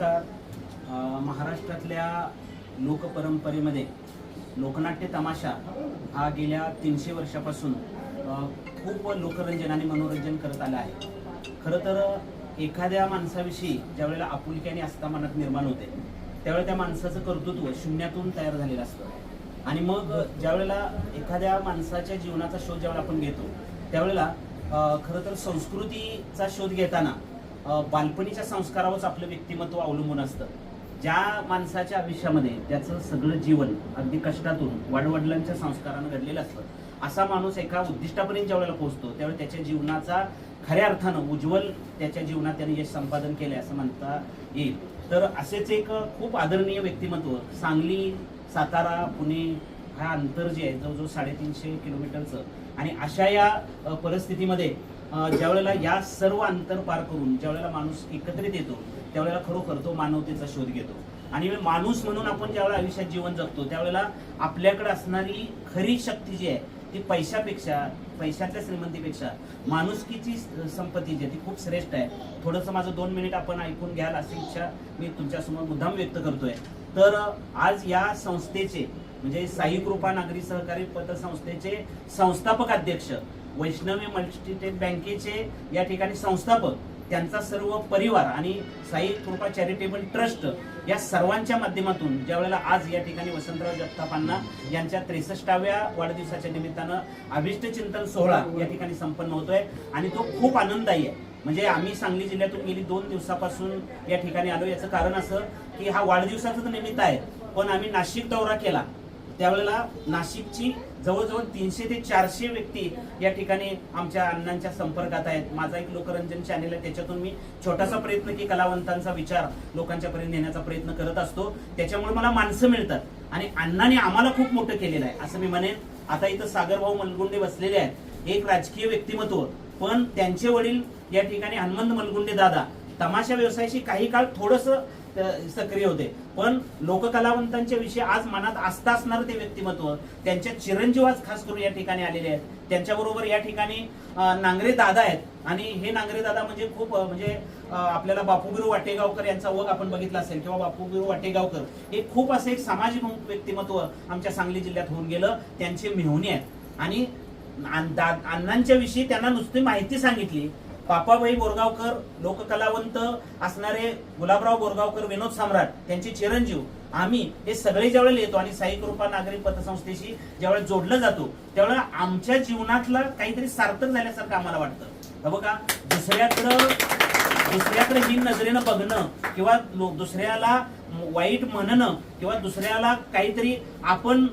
नमस्कार महाराष्ट्रातल्या लोकपरंपरेमध्ये लोकनाट्य तमाशा हा गेल्या तीनशे वर्षापासून खूप लोकरंजन आणि मनोरंजन करत आलं आहे. खरं तर एखाद्या माणसाविषयी ज्यावेळेला आपुलकी आणि आस्था मनात निर्माण होते त्यावेळेला त्या माणसाचं कर्तृत्व शून्यातून तयार झालेलं असतं. आणि मग ज्यावेळेला एखाद्या माणसाच्या जीवनाचा शोध ज्यावेळेला आपण घेतो त्यावेळेला खरं तर संस्कृतीचा शोध घेताना बालपणीच्या संस्कारावरच आपलं व्यक्तिमत्व अवलंबून असतं. ज्या माणसाच्या आयुष्यामध्ये त्याचं सगळं जीवन अगदी कष्टातून वडवडिलांच्या संस्कारानं घडलेलं असतं असा माणूस एका उद्दिष्टापर्यंत ज्यावेळेला पोहोचतो त्यावेळी त्याच्या जीवनाचा खऱ्या अर्थानं उज्ज्वल त्याच्या जीवनात त्याने यश संपादन केले असं म्हणता येईल. तर असेच एक खूप आदरणीय व्यक्तिमत्व सांगली सातारा पुणे हा अंतर जे आहे जवळजवळ साडेतीनशे किलोमीटरचं आणि अशा या परिस्थितीमध्ये ज्यावेळेला या सर्व अंतर पार करून ज्यावेळेला माणूस एकत्रित येतो त्यावेळेला खरोखर तो मानवतेचा शोध घेतो. आणि माणूस म्हणून आपण ज्यावेळेला आयुष्यात जीवन जगतो त्यावेळेला आपल्याकडे असणारी खरी शक्ती जी आहे ती पैशापेक्षा पैशातल्या श्रीमंतीपेक्षा माणुसकीची संपत्ती जी आहे ती खूप श्रेष्ठ आहे. थोडंसं माझं दोन मिनिट आपण ऐकून घ्याल अशी इच्छा मी तुमच्यासमोर मुद्दाम व्यक्त करतोय. तर आज या संस्थेचे म्हणजे साई कृपा नागरी सहकारी पतसंस्थेचे संस्थापक अध्यक्ष वैष्णवी मल्टीस्टेट बँकेचे या ठिकाणी संस्थापक त्यांचा सर्व परिवार आणि साई कृपा चॅरिटेबल ट्रस्ट या सर्वांच्या माध्यमातून ज्या वेळेला आज या ठिकाणी वसंतराव जगतापांना यांच्या त्रेसष्टाव्या वाढदिवसाच्या निमित्तानं अभिष्ट चिंतन सोहळा या ठिकाणी संपन्न होतोय आणि तो खूप आनंददायी आहे. म्हणजे आम्ही सांगली जिल्ह्यातून गेली दोन दिवसापासून या ठिकाणी आलो. याचं कारण असं की हा वाढदिवसाचं तर निमित्त आहे पण आम्ही नाशिक दौरा केला. त्यावेळेला नाशिकची जवळजवळ तीनशे ते चारशे व्यक्ती या ठिकाणी आमच्या अण्णांच्या संपर्कात आहेत. माझा एक लोकरंजन चॅनेल आहे. त्याच्यातून मी छोटासा प्रयत्न की कलावंतांचा विचार लोकांच्या पर्यंत नेण्याचा प्रयत्न करत असतो. त्याच्यामुळे मला माणसं मिळतात आणि अण्णाने आम्हाला खूप मोठं केलेलं आहे. असं मी म्हणेन. आता इथं सागरभाऊ मलगुंडे बसलेले आहेत. एक राजकीय व्यक्तिमत्व. पण त्यांचे वडील या ठिकाणी हनुमंत मलगुंडे दादा. तमाशा व्यवसायाशी काही काळ थोडस सक्रिय होते. पण लोककलावंतांच्या विषयी आज मनात आस्था असणार ते व्यक्तिमत्व त्यांच्या चिरंजीव आज खास करून या ठिकाणी आलेले आहेत. त्यांच्याबरोबर या ठिकाणी नांगरे दादा आहेत. आणि हे नांगरे दादा म्हणजे खूप म्हणजे आपल्याला बापूबिरू वाटेगावकर यांचा वग आपण बघितला असेल किंवा बापूबिरू वाटेगावकर हे खूप असं एक सामाजिक व्यक्तिमत्व आमच्या सांगली जिल्ह्यात होऊन गेलं. त्यांचे मेहुणे आहेत. आणि अण्णांच्या विषयी त्यांना नुसती माहिती सांगितली. पापाबाई बोरगावकर लोककलावंत असणारे गुलाबराव बोरगावकर विनोद सम्राट त्यांचे चिरंजीव. आम्ही हे सगळे ज्यावेळेला येतो आणि साई कृपा नागरिक पतसंस्थेशी ज्यावेळेला जोडलं जातो त्यावेळेला आमच्या जीवनातलं काहीतरी सार्थक झाल्यासारखं आम्हाला वाटतं. बघा दुसऱ्याकडं दुसऱ्याकडे ही नजरेनं बघणं किंवा दुसऱ्याला वाईट म्हणणं किंवा दुसऱ्याला काहीतरी आपण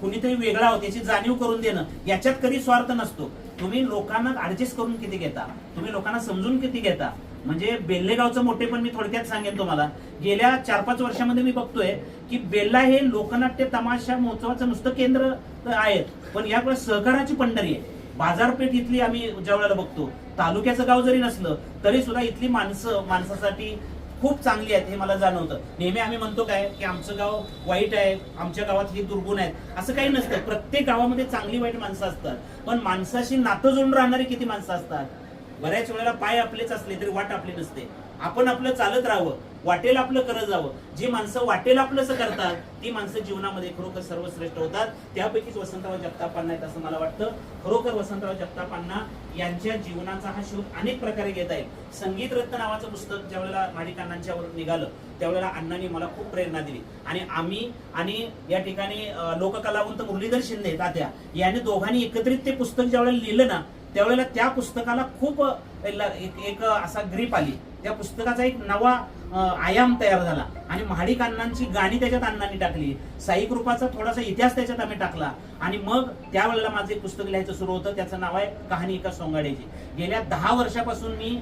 कुणीतरी वेगळा आहोत याची जाणीव करून देणं याच्यात कधी स्वार्थ नसतो. तुम्ही लोकांना ऍडजस्ट करून किती घेता? तुम्ही लोकांना समजून किती घेता? म्हणजे बेल्लेगावचं मोठे पण मी थोडक्यात सांगेन तुम्हाला. गेल्या चार पाच वर्षामध्ये मी बघतोय की बेल्ला हे लोकनाट्य तमाशा महोत्सवाचं नुसतं केंद्र आहे पण याकडे सहकाराची पंढरी आहे. बाजारपेठ इथली आम्ही ज्या वेळेला बघतो. तालुक्याचं गाव जरी नसलं तरी सुद्धा इथली माणसं माणसासाठी खूप चांगली आहेत हे मला जाणवतं. नेहमी आम्ही म्हणतो काय की आमचं गाव वाईट आहे आमच्या गावात हे दुर्गुण आहेत. असं काही नसतं. प्रत्येक गावामध्ये चांगली वाईट माणसं असतात. पण माणसाशी नातं जोडून राहणारी किती माणसं असतात? बऱ्याच वेळेला पाय आपलेच असले तरी वाट आपली नसते. आपण आपलं चालत राहावं. वाटेल आपलं करत जावं. जी माणसं वाटेल आपलंच करतात ती माणसं जीवनामध्ये खरोखर सर्वश्रेष्ठ होतात. त्यापैकीच वसंतराव जगतापांना आहेत असं मला वाटतं. खरोखर वसंतराव जगतापांना यांच्या जीवनाचा हा शोध अनेक प्रकारे घेता येईल संगीत रत्न नावाचं पुस्तक ज्यावेळेला माडिकांनांच्यावर निघालं त्यावेळेला अण्णांनी मला खूप प्रेरणा दिली. आणि आम्ही आणि या ठिकाणी लोककलावंत मुरलीधर शिंदे तात्या याने दोघांनी एकत्रित ते पुस्तक ज्यावेळेला लिहिलं ना त्यावेळेला त्या पुस्तकाला खूप एक असा ग्रीप आली. त्या पुस्तकाचा एक नवा आयाम तयार झाला. आणि महाडिक अण्णांची गाणी त्याच्यात अण्णांनी टाकली. साई कृपाचा थोडासा इतिहास त्याच्यात आम्ही टाकला. आणि मग त्यावेळेला माझं एक पुस्तक लिहायचं सुरू होतं. त्याचं नाव आहे कहाणी एका सोंगाड्याची. गेल्या दहा वर्षापासून मी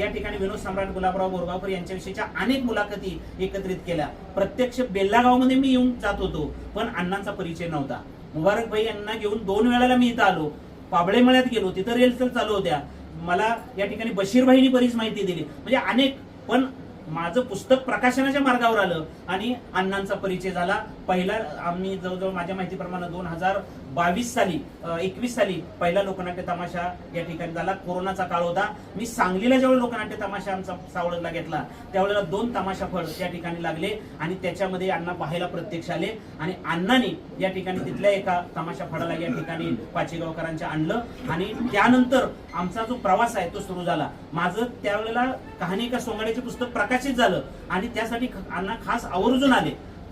या ठिकाणी विनोद सम्राट गुलाबराव बोरगावकर यांच्याविषयीच्या अनेक मुलाखती एकत्रित केल्या. प्रत्यक्ष बेल्लागावमध्ये मी येऊन जात होतो पण अण्णांचा परिचय नव्हता. मुबारक भाई यांना घेऊन दोन वेळेला मी इथं आलो. पाबळे मळ्यात गेलो. तिथं रेल्स चालू होत्या. मला या ठिकाणी बशीरभाईनी बरीच माहिती दिली. म्हणजे अनेक पण माझं पुस्तक प्रकाशनाच्या मार्गावर आलं आणि अण्णांचा परिचय झाला. पहिला आम्ही जवळजवळ माझ्या माहितीप्रमाणे दोन हजार बावीस साली एकवीस साली पहिला लोकनाट्य तमाशा या ठिकाणी झाला. कोरोनाचा काळ होता. मी सांगलीला जेव्हा लोकनाट्य तमाशा आमचा सावळला घेतला त्यावेळेला दोन तमाशा फळ त्या ठिकाणी लागले आणि त्याच्यामध्ये अण्णा पाहायला प्रत्यक्ष आले आणि अण्णाने या ठिकाणी तिथल्या एका तमाशा फळाला या ठिकाणी पाचेगावकरांच्या आणलं आणि त्यानंतर आमचा जो प्रवास आहे तो सुरू झाला. माझं त्यावेळेला कहाणी का सोंगाड्याचे पुस्तक प्रकाशित झालं आणि त्यासाठी ख- अण्णा खास आवर्जून आले.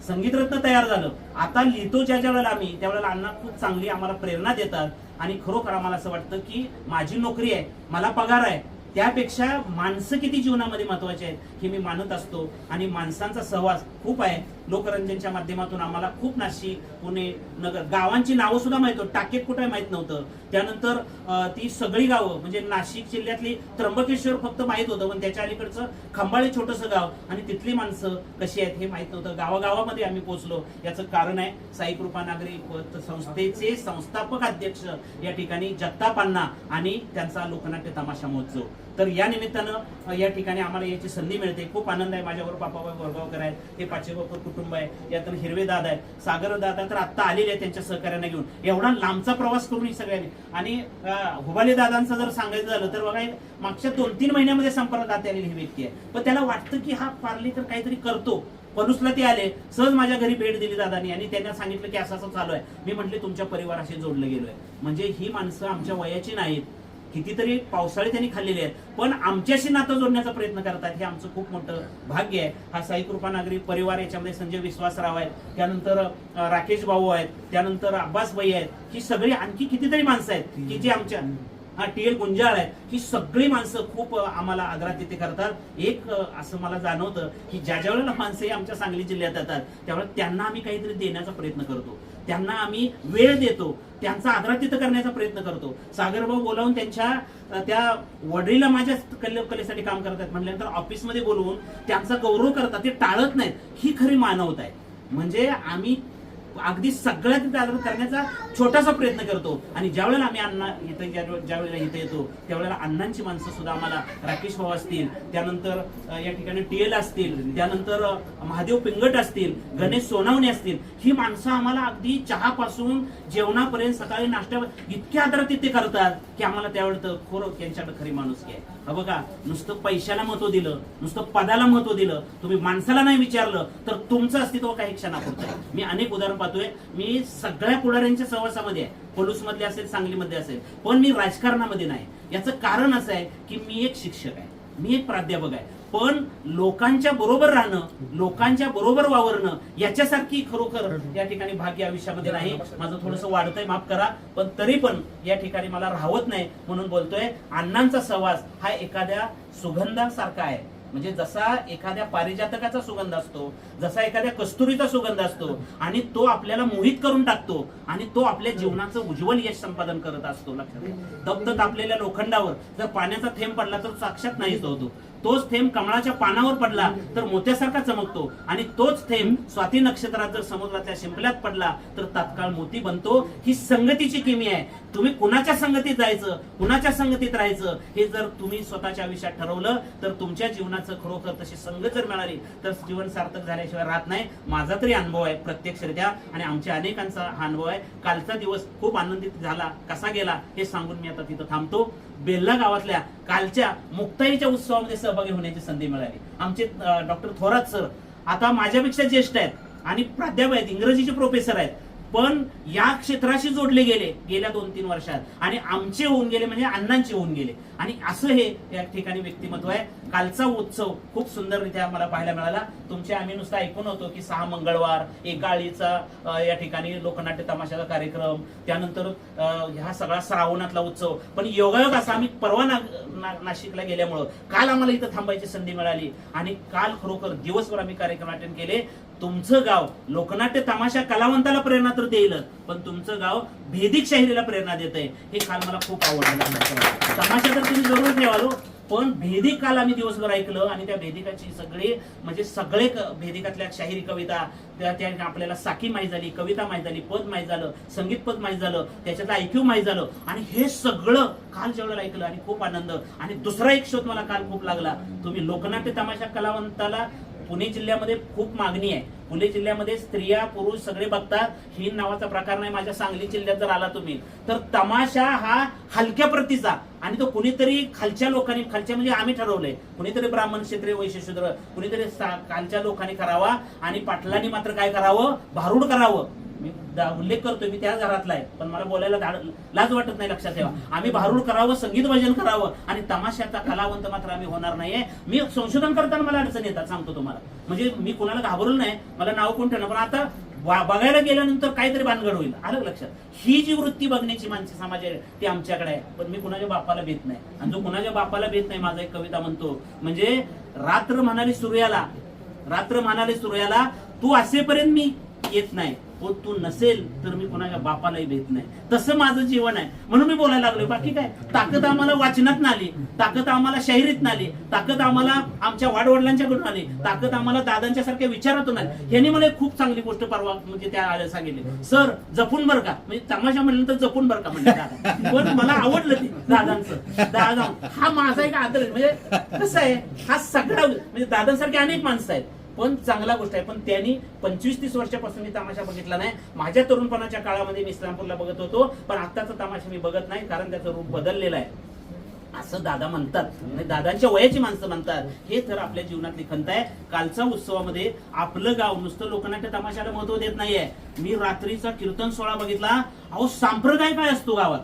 संगीतरत्न तयार झालं. आता लिहितो ज्या ज्या वेळेला आम्ही त्यावेळेला अण्णा खूप चांगली आम्हाला प्रेरणा देतात आणि खरोखर आम्हाला असं वाटतं की माझी नोकरी आहे मला पगार आहे त्यापेक्षा माणसं किती जीवनामध्ये महत्वाची आहेत हे मी मानत असतो. आणि माणसांचा सहवास खूप आहे. लोकरंजनच्या माध्यमातून आम्हाला खूप नाशिक पुणे नगर गावांची नावं सुद्धा माहीत होती. टाकेत कुठे माहीत नव्हतं. त्यानंतर ती सगळी गावं म्हणजे नाशिक जिल्ह्यातली त्र्यंबकेश्वर फक्त माहीत होतं पण त्याच्या अलीकडचं खंबाळे छोटंसं गाव आणि तिथली माणसं कशी आहेत हे माहीत नव्हतं. गावागावामध्ये आम्ही पोहोचलो. याचं कारण आहे साई कृपा नागरी संस्थेचे संस्थापक अध्यक्ष या ठिकाणी जगतापांना आणि त्यांचा लोकनाट्य तमाशा महोत्सव. तर या निमित्तानं या ठिकाणी आम्हाला याची संधी मिळते. खूप आनंद आहे माझ्याबरोबर पापाबाई बोरगावकर आहेत हे पाचेगावकर कुटुंब आहे यातून हिरवे दादा आहेत सागर दादा तर आत्ता आलेले आहेत त्यांच्या सहकार्याने घेऊन. एवढा लांबचा प्रवास करून सगळ्यांनी. आणि अ, हुबाले दादांचं जर सांगायचं झालं तर बघा मागच्या दोन तीन महिन्यामध्ये संपर्कात आलेली ही व्यक्ती आहे. पण त्याला वाटतं की हा पार्ली तर काहीतरी करतो. पलूसला ते आले सहज माझ्या घरी भेट दिली दादानी आणि त्यांना सांगितलं की असं असं चालू आहे. मी म्हटले तुमच्या परिवाराशी जोडलं गेलोय. म्हणजे ही माणसं आमच्या वयाची नाहीत. कितीतरी पावसाळे त्यांनी खाल्लेले आहेत. पण आमच्याशी नातं जोडण्याचा प्रयत्न करतात हे आमचं खूप मोठं भाग्य आहे. हा साई कृपा नागरी परिवार याच्यामध्ये संजय विश्वासराव आहेत. त्यानंतर राकेश भाऊ आहेत. त्यानंतर अब्बास भाई आहेत. ही सगळी आणखी कितीतरी माणसं आहेत की जी आमच्या हा टी एल गुंजाळ आहे ही सगळी माणसं खूप आम्हाला आदरातिथ्य करतात. एक असं मला जाणवतं की ज्या ज्या वेळेला माणसं ही आमच्या सांगली जिल्ह्यात येतात त्यावेळेला त्यांना आम्ही काहीतरी देण्याचा प्रयत्न करतो. त्यांना आम्ही वेळ देतो. त्यांचा आदरातिथ्य करण्याचा प्रयत्न करतो. सागरभाऊ बोलावून त्यांच्या त्या वडिला माझ्या कले कलेसाठी काम करतात. म्हटल्यानंतर ऑफिसमध्ये बोलवून त्यांचा गौरव करतात. ते टाळत नाहीत. ही खरी मानवता आहे. म्हणजे आम्ही अगदी सगळ्यात तिथे आदर करण्याचा छोटासा प्रयत्न करतो. आणि ज्या वेळेला आम्ही अण्णा इथं ज्या वेळेला इथं येतो त्यावेळेला अण्णांची माणसं सुद्धा आम्हाला राकेश भाऊ असतील त्यानंतर या ठिकाणी टीएल असतील त्यानंतर महादेव पिंगट असतील गणेश सोनावणे असतील ही माणसं आम्हाला अगदी चहापासून जेवणापर्यंत सकाळी नाश्त्या इतक्या आदरात तिथे करतात की आम्हाला त्यावेळेला खरं यांच्याकडे खरी माणूस आहे. हा बघा नुसतं पैशाला महत्त्व दिलं नुसतं पदाला महत्त्व दिलं तुम्ही माणसाला नाही विचारलं तर तुमचं अस्तित्व काही क्षणापुरतं आहे मी अनेक उदाहरण पाहतोय. मी सगळ्या पुढाऱ्यांच्या सहवासामध्ये आहे. पोलूसमध्ये असेल सांगलीमध्ये असेल पण मी राजकारणामध्ये नाही. याचं कारण असं आहे की मी एक शिक्षक आहे. मी एक प्राध्यापक आहे. पण लोकांच्या बरोबर राहणं लोकांच्या बरोबर वावरणं याच्यासारखी खरोखर या ठिकाणी भाग्य आयुष्यामध्ये नाही. माझं थोडंसं वाढतंय माफ करा पण तरी पण या ठिकाणी मला राहवत नाही म्हणून बोलतोय अण्णांचा सहवास हा एखाद्या सुगंधासारखा आहे. म्हणजे जसा एखाद्या पारिजातकाचा सुगंध असतो जसा एखाद्या कस्तुरीचा सुगंध असतो आणि तो आपल्याला मोहित करून टाकतो आणि तो आपल्या जीवनाचं उज्ज्वल यश संपादन करत असतो लक्षात दप्त तापलेल्या लोखंडावर जर पाण्याचा थेंब पडला तर साक्षात नाहीच होतो. तोच थेंब कमळाच्या पानावर पडला तर मोत्यासारखा चमकतो. आणि तोच थेंब स्वाती नक्षत्रात जर समुद्रातल्या शिंपल्यात पडला तर तात्काळ मोती बनतो. ही संगतीची किमी आहे. तुम्ही कुणाच्या संगतीत जायचं? कुणाच्या संगतीत राहायचं? हे जर तुम्ही स्वतःच्या आयुष्यात ठरवलं तर तुमच्या जीवनाचं खरोखर तशी संगत जर मिळाली तर जीवन सार्थक झाल्याशिवाय राहत नाही. माझा तरी अनुभव आहे प्रत्यक्षरित्या आणि आमच्या अनेकांचा हा अनुभव आहे. कालचा दिवस खूप आनंदित झाला. कसा गेला हे सांगून मी आता तिथं थांबतो. बेल्ला गावातल्या कालच्या मुक्ताईच्या उत्सवामध्ये सहभागी होण्याची संधी मिळाली. आमचे डॉक्टर थोरात सर आता माझ्यापेक्षा ज्येष्ठ आहेत. आणि प्राध्यापक आहेत इंग्रजीचे प्रोफेसर आहेत. पण या क्षेत्राशी जोडले गेले गेल्या दोन तीन वर्षात. आणि आमचे होऊन गेले म्हणजे अण्णांचे होऊन गेले. आणि असं हे या ठिकाणी व्यक्तिमत्व आहे. कालचा उत्सव खूप सुंदररित्या मला पाहायला मिळाला. तुमचे आम्ही नुसतं ऐकून होतो की सहा मंगळवार एकाळीचा या ठिकाणी लोकनाट्य तमाशाचा कार्यक्रम त्यानंतर हा ह्या सगळा श्रावणातला उत्सव. पण योगायोग असा आम्ही परवा ना, ना- नाशिकला गेल्यामुळं काल आम्हाला इथं थांबायची संधी मिळाली. आणि काल खरोखर दिवसभर आम्ही कार्यक्रम अटेंड केले. तुमचं गाव लोकनाट्य तमाशा कलावंताला प्रेरणा तर देईल पण तुमचं गाव भेदिक शाहिरीला प्रेरणा देत आहे हे काल मला खूप आवडलं. तमाशा तर तुम्ही जरूर ठेवालो हो, पण भेदिक काल आम्ही दिवसभर ऐकलं आणि त्या भेदिकाची सगळे म्हणजे सगळे भेदिकातल्या शाहिरी कविता त्या त्या आपल्याला साखी माहीत झाली कविता माहीत झाली पद माहीत झालं संगीत पद माहीत झालं त्याच्यात ऐक्यू माहीत झालं आणि हे सगळं काल जेवढं ऐकलं आणि खूप आनंद. आणि दुसरा एक शोध मला काल खूप लागला. तुम्ही लोकनाट्य तमाशा कलावंताला पुणे जिल्ह्यामध्ये खूप मागणी आहे. पुणे जिल्ह्यामध्ये स्त्रिया पुरुष सगळे बघतात ही नावाचा प्रकार नाही. माझ्या सांगली जिल्ह्यात जर आला तुम्ही तर तमाशा हा हलक्या प्रतीचा आणि तो कुणीतरी खालच्या लोकांनी खालच्या म्हणजे आम्ही ठरवलंय. कुणीतरी ब्राह्मण क्षेत्र वैशिष्ट्य कुणीतरी खालच्या लोकांनी करावा आणि पाटलांनी मात्र काय करावं? भारूड करावं. मी उल्लेख करतोय मी त्याच घरातला आहे. पण मला बोलायला लाज वाटत नाही लक्षात ठेवा. आम्ही भारूड करावं संगीत भजन करावं आणि तमाशाचा कलावंत मात्र आम्ही होणार नाहीये. मी संशोधन करताना मला अडचण येतात सांगतो तुम्हाला. म्हणजे मी कोणाला घाबरलो नाही मला नाव कोण ठेवणार? पण आता बघायला गेल्यानंतर काहीतरी भानगड होईल. आलं लक्षात? ही जी वृत्ती बघण्याची माणसे समाज आहे ती आमच्याकडे आहे. पण मी कुणाच्या बापाला भेट नाही. आणि जो कुणाच्या बापाला भेट नाही माझा एक कविता म्हणतो म्हणजे रात्र म्हणाली सूर्याला रात्र म्हणाले सूर्याला तू असेपर्यंत मी येत नाही. होत तू नसेल तर मी कोणाच्या बापालाही भेट नाही. तसं माझं जीवन आहे. म्हणून मी बोलायला लागलो बाकी काय? ताकद आम्हाला वाचनात आली ताकद आम्हाला शाहिरीत आली ताकद आम्हाला आमच्या वाडवडिलांच्याकडून आली ताकद आम्हाला दादांच्या सारख्या विचारातून आली. यांनी मला एक खूप चांगली गोष्ट परवा म्हणजे त्या आल्या सांगितली. सर जपून बर का. म्हणजे तमाशा म्हणलं तर जपून बर का म्हणजे दादा. पण मला आवडलं ते दादांचं. दादा हा माझा एक आदर म्हणजे कसं आहे? हा सगळा म्हणजे दादांसारखे अनेक माणसं आहेत. पण चांगला गोष्ट आहे. पण त्यांनी पंचवीस तीस वर्षापासून मी तमाशा बघितला नाही. माझ्या तरुणपणाच्या काळामध्ये मी इस्लामपूरला बघत होतो पण आत्ताचा तमाशा मी बघत नाही कारण त्याचं रूप बदललेलं आहे. असं दादा म्हणतात. म्हणजे दादांच्या वयाची माणसं म्हणतात. हे तर आपल्या जीवनातली खंत आहे. कालच्या उत्सवामध्ये आपलं गाव नुसतं लोकनाट्य तमाशाला महत्त्व देत नाहीये. मी रात्रीचा कीर्तन सोहळा बघितला. अहो सांप्रदाय काय असतो गावात?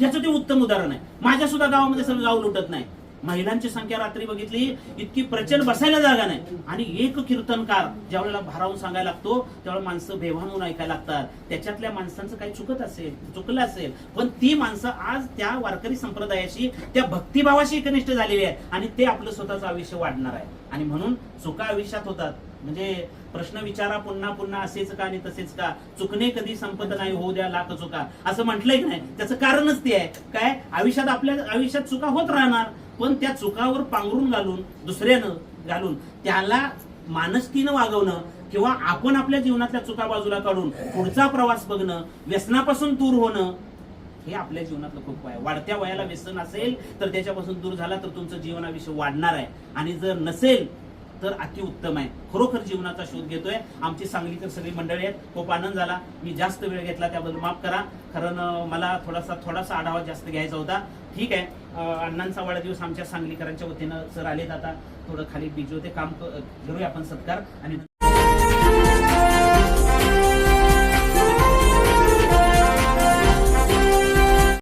त्याचं ते उत्तम उदाहरण आहे. माझ्या सुद्धा गावामध्ये सगळं गाव लुटत नाही. महिलांची संख्या रात्री बघितली इतकी प्रचंड बसायला जागा नाही. आणि एक कीर्तनकार ज्या वेळेला भारावून सांगायला लागतो त्यावेळेला माणसं बेभान ऐकायला लागतात. त्याच्यातल्या माणसांचं काही चुकत असेल चुकलं असेल पण ती माणसं आज त्या वारकरी संप्रदायाशी त्या भक्तिभावाशी एकनिष्ठ झालेली आहे आणि ते आपलं स्वतःचं आयुष्य वाढणार आहे. आणि म्हणून चुका आयुष्यात होतात म्हणजे प्रश्न विचारा पुन्हा पुन्हा असेच का आणि तसेच का? चुकणे कधी संपत नाही होऊ द्या लाख चुका. असं म्हटलंय की नाही? त्याचं कारणच ते आहे. काय? आयुष्यात आपल्या आयुष्यात चुका होत राहणार पण त्या चुकावर पांघरून घालून दुसऱ्यानं घालून त्याला मानसकीनं वागवणं किंवा आपण आपल्या जीवनातल्या चुका बाजूला काढून पुढचा प्रवास बघणं व्यसनापासून दूर होणं हे आपल्या जीवनातलं खूप आहे. वाढत्या वयाला व्यसन असेल तर त्याच्यापासून दूर झाला तर तुमचं जीवनाविषयी वाढणार आहे. आणि जर नसेल तर अतिउत्तम आहे. खरोखर जीवनाचा शोध घेतोय. आमची सांगलीकर सगळी मंडळी आहेत. खूप आनंद झाला. मी जास्त वेळ घेतला त्याबद्दल माफ करा. कारण मला थोडासा थोडासा आढावा जास्त घ्यायचा होता. ठीक आहे. अण्णांचा वाढदिवस आमच्या सांगलीकरांच्या वतीनं सर आलेत आता. थोडं खाली बिजू ते काम करूया आपण सत्कार. आणि